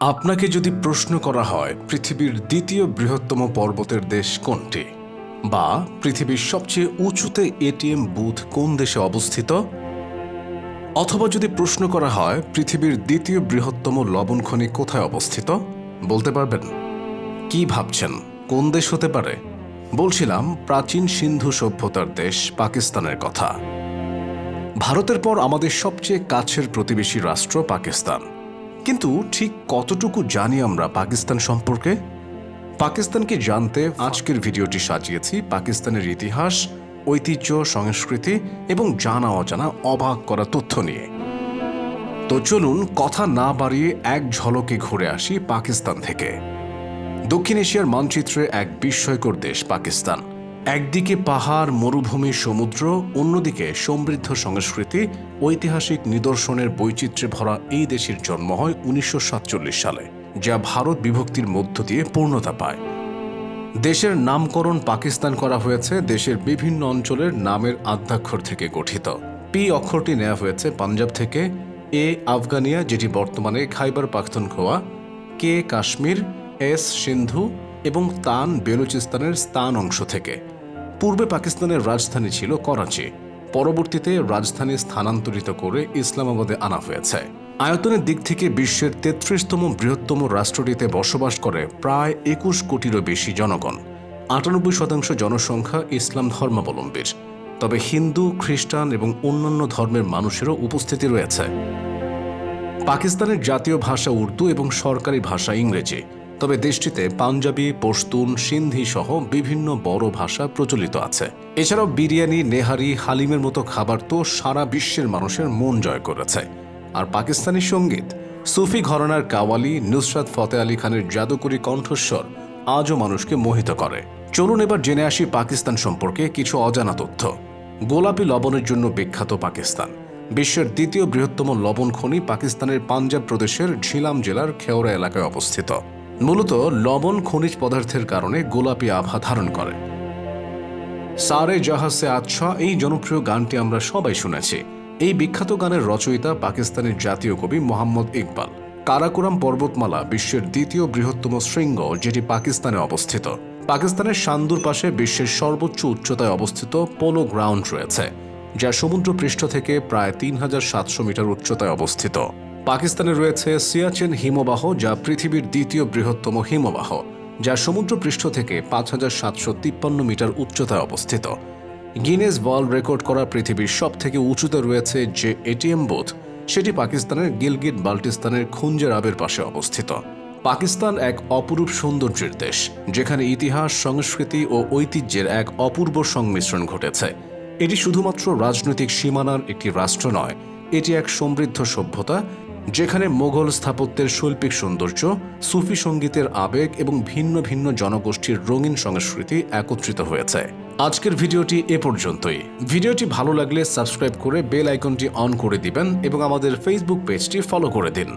আপনাকে যদি প্রশ্ন করা হয়, পৃথিবীর দ্বিতীয় বৃহত্তম পর্বতের দেশ কোনটি? বা, পৃথিবীর সবচেয়ে উঁচুতে এটিএম বুথ কোন দেশে অবস্থিত? অথবা যদি প্রশ্ন করা হয়, পৃথিবীর দ্বিতীয় বৃহত্তম লবণ খনি কোথায় অবস্থিত? বলতে পারবেন? কি ভাবছেন? কোন দেশ হতে পারে? বলছিলাম, প্রাচীন সিন্ধু সভ্যতার দেশ পাকিস্তানের কথা। ভারতের পর আমাদের সবচেয়ে কাছের প্রতিবেশী রাষ্ট্র পাকিস্তান। কিন্তু ঠিক কতটুকু জানি আমরা পাকিস্তান সম্পর্কে? পাকিস্তানকে জানতে আজকের ভিডিওটি সাজিয়েছি পাকিস্তানের ইতিহাস, ঐতিহ্য, সংস্কৃতি এবং জানা অজানা অবাক করা তথ্য নিয়ে। তো চলুন কথা না বাড়িয়ে এক ঝলকে ঘুরে আসি পাকিস্তান থেকে। দক্ষিণ এশিয়ার মানচিত্রে এক বিস্ময়কর দেশ পাকিস্তান। একদিকে পাহাড়, মরুভূমি, সমুদ্র, অন্যদিকে সমৃদ্ধ সংস্কৃতি, ঐতিহাসিক নিদর্শনের বৈচিত্র্যে ভরা এই দেশের জন্ম হয় উনিশশো সাতচল্লিশ সালে, যা ভারত বিভক্তির মধ্য দিয়ে পূর্ণতা পায়। দেশের নামকরণ পাকিস্তান করা হয়েছে, দেশের বিভিন্ন অঞ্চলের নামের আদ্যাক্ষর থেকে গঠিত। পি অক্ষরটি নেওয়া হয়েছে পাঞ্জাব থেকে, এ আফগানিয়া, যেটি বর্তমানে খাইবার পাখতুনখোয়া, কে কাশ্মীর, এস সিন্ধু এবং তান বেলুচিস্তানের স্তান অংশ থেকে। পূর্বে পাকিস্তানের রাজধানী ছিল করাচি। পরবর্তীতে রাজধানী স্থানান্তরিত করে ইসলামাবাদে আনা হয়েছে। আয়তনের দিক থেকে বিশ্বের তেত্রিশতম বৃহত্তম রাষ্ট্রটিতে বসবাস করে প্রায় একুশ কোটিরও বেশি জনগণ। আটানব্বই শতাংশ জনসংখ্যা ইসলাম ধর্মাবলম্বীর। তবে হিন্দু, খ্রিস্টান এবং অন্যান্য ধর্মের মানুষেরও উপস্থিতি রয়েছে। পাকিস্তানের জাতীয় ভাষা উর্দু এবং সরকারি ভাষা ইংরেজি। তবে দেশটিতে পাঞ্জাবি, পশতুন, সিন্ধি সহ বিভিন্ন বড় ভাষা প্রচলিত আছে। এছাড়াও বিরিয়ানি, নেহারি, হালিমের মতো খাবার তো সারা বিশ্বের মানুষের মন জয় করেছে। আর পাকিস্তানি সংগীত, সুফি ঘরানার কাওয়ালি, নুসরাত ফতে আলী খানের জাদুকরী কণ্ঠস্বর আজও মানুষকে মোহিত করে। চলুন এবার জেনে আসি পাকিস্তান সম্পর্কে কিছু অজানা তথ্য। গোলাপি লবণের জন্য বিখ্যাত পাকিস্তান। বিশ্বের দ্বিতীয় বৃহত্তম লবণ খনি পাকিস্তানের পাঞ্জাব প্রদেশের ঝিলাম জেলার খেওরা এলাকায় অবস্থিত। মূলত লবণ খনিজ পদার্থের কারণে গোলাপি আভা ধারণ করে। সারে জাহাসে আচ্ছা এই জনপ্রিয় গানটি আমরা সবাই শুনেছি। এই বিখ্যাত গানের রচয়িতা পাকিস্তানের জাতীয় কবি মোহাম্মদ ইকবাল। কারাকোরাম পর্বতমালা বিশ্বের দ্বিতীয় বৃহত্তম শৃঙ্গ, যেটি পাকিস্তানে অবস্থিত। পাকিস্তানের সান্দুর পাশে বিশ্বের সর্বোচ্চ উচ্চতায় অবস্থিত পোলো গ্রাউন্ড রয়েছে, যা সমুদ্র পৃষ্ঠ থেকে প্রায় তিন হাজার সাতশো মিটার উচ্চতায় অবস্থিত। পাকিস্তানে রয়েছে সিয়াচেন হিমবাহ, যা পৃথিবীর দ্বিতীয় বৃহত্তম হিমবাহ, যা সমুদ্র পৃষ্ঠ থেকে পাঁচ হাজার সাতশো তিপ্পান্ন মিটার উচ্চতায় অবস্থিত। গিনেস ওয়ার্ল্ড রেকর্ড করা পৃথিবীর সব থেকে উঁচুতে রয়েছে যে এটিএম বুথ সেটি পাকিস্তানের গিলগিট বাল্টিস্তানের খুঞ্জেরাবের পাশে অবস্থিত। পাকিস্তান এক অপরূপ সৌন্দর্যের দেশ, যেখানে ইতিহাস, সংস্কৃতি ও ঐতিহ্যের এক অপূর্ব সংমিশ্রণ ঘটেছে। এটি শুধুমাত্র রাজনৈতিক সীমানার একটি রাষ্ট্র নয়, এটি এক সমৃদ্ধ সভ্যতা যেখানে মোগল স্থাপত্যের শৈল্পিক সৌন্দর্য, সুফি সঙ্গীতের আবেগ এবং ভিন্ন ভিন্ন জনগোষ্ঠীর রঙিন সংস্কৃতি একত্রিত হয়েছে। আজকের ভিডিওটি এ পর্যন্তই। ভিডিওটি ভালো লাগলে সাবস্ক্রাইব করে বেল আইকনটি অন করে দিবেন এবং আমাদের ফেসবুক পেজটি ফলো করে দিন।